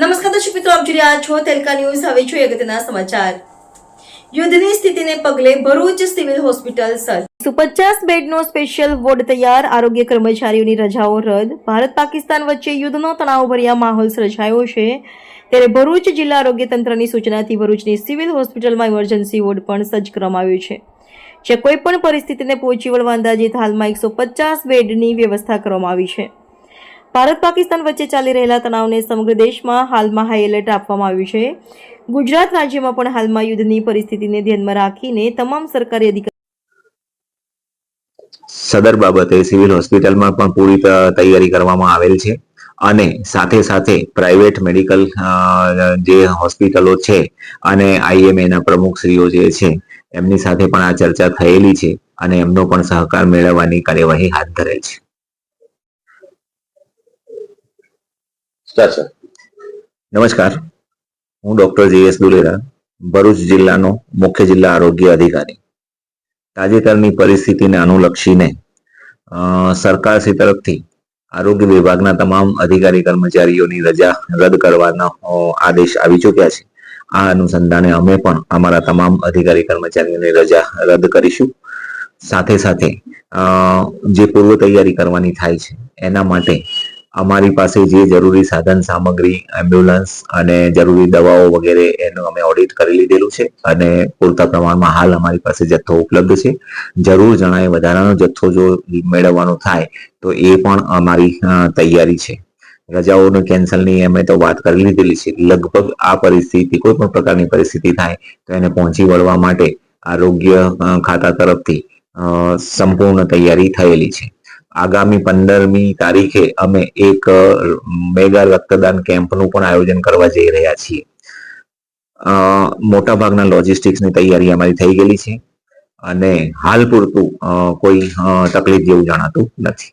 નમસ્કાર દર્શક મિત્રો, આપ જોઈ રહ્યા છો તેલકા ન્યૂઝ. હવે જોઈએ અગત્યના સમાચાર. યુદ્ધની સ્થિતિને પગલે ભરૂચ સિવિલ હોસ્પિટલ સર પચાસ બેડનો સ્પેશિયલ વોર્ડ તૈયાર. આરોગ્ય કર્મચારીઓની રજાઓ રદ. ભારત પાકિસ્તાન વચ્ચે યુદ્ધનો તણાવભર્યા માહોલ સર્જાયો છે. ત્યારે ભરૂચ જિલ્લા આરોગ્ય તંત્રની સૂચનાથી ભરૂચની સિવિલ હોસ્પિટલમાં ઇમરજન્સી વોર્ડ પણ સજ્જ કરવામાં આવ્યું છે. જ્યાં કોઈપણ પરિસ્થિતિને પહોંચી વળવા અંદાજિત હાલમાં એકસો પચાસ બેડની વ્યવસ્થા કરવામાં આવી છે. ભારત પાકિસ્તાન વચ્ચે ચાલી રહેલા તણાવને સમગ્ર દેશમાં હાલમાં હાઈ એલર્ટ આપવામાં આવ્યું છે. ગુજરાત રાજ્યમાં પણ હાલમાં યુદ્ધની પરિસ્થિતિને ધ્યાનમાં રાખીને તમામ સરકારી અધિકારી સદર બાબતે સિવિલ હોસ્પિટલમાં પણ પૂરી તૈયારી કરવામાં આવેલ છે અને સાથે સાથે પ્રાઇવેટ મેડિકલ જે હોસ્પિટલો છે અને આઈએમએ ના પ્રમુખશ્રીઓ જે છે, એમની સાથે પણ આ ચર્ચા થયેલી છે અને એમનો પણ સહકાર મેળવવાની કાર્યવાહી હાથ ધરેલ છે. સર નમસ્કાર. હું ડોક્ટર જીએસ દુલેરા, ભરૂચ જિલ્લાનો મુખ્ય જિલ્લા આરોગ્ય અધિકારી. તાજેતરની પરિસ્થિતિને અનુલક્ષીને સરકારશ્રી તરફથી આરોગ્ય વિભાગના તમામ અધિકારી કર્મચારીઓની રજા રદ કરવાનો આદેશ આવી ચૂક્યા છે. આ અનુસંધાને અમે પણ અમારા તમામ અધિકારી કર્મચારીઓની રજા રદ કરીશું. સાથે સાથે જે પૂર્વ તૈયારી કરવાની થાય છે, એના માટે અમારી પાસે જે જરૂરી સાધન સામગ્રી એમ્બ્યુલન્સ અને જરૂરી દવાઓ વગેરે એનું અમે ઓડિટ કરી લીધેલું છે અને પૂરતા પ્રમાણમાં હાલ અમારી પાસે જથ્થો ઉપલબ્ધ છે. જરૂર જણાય વધારાનો જથ્થો જો મેળવવાનો થાય તો એ પણ અમારી તૈયારી છે. રજાઓને કેન્સલની અમે તો વાત કરી લીધેલી છે. લગભગ આ પરિસ્થિતિ, કોઈ પણ પ્રકારની પરિસ્થિતિ થાય તો એને પહોંચી વળવા માટે આરોગ્ય ખાતા તરફથી સંપૂર્ણ તૈયારી થયેલી છે. આગામી પંદરમી તારીખે અમે એક મેગા રક્તદાન કેમ્પનું પણ આયોજન કરવા જઈ રહ્યા છીએ. મોટાભાગના લોજિસ્ટિક્સની તૈયારી અમારી થઈ ગયેલી છે. અને હાલ પૂરતું કોઈ તકલીફ જેવું જણાતું નથી.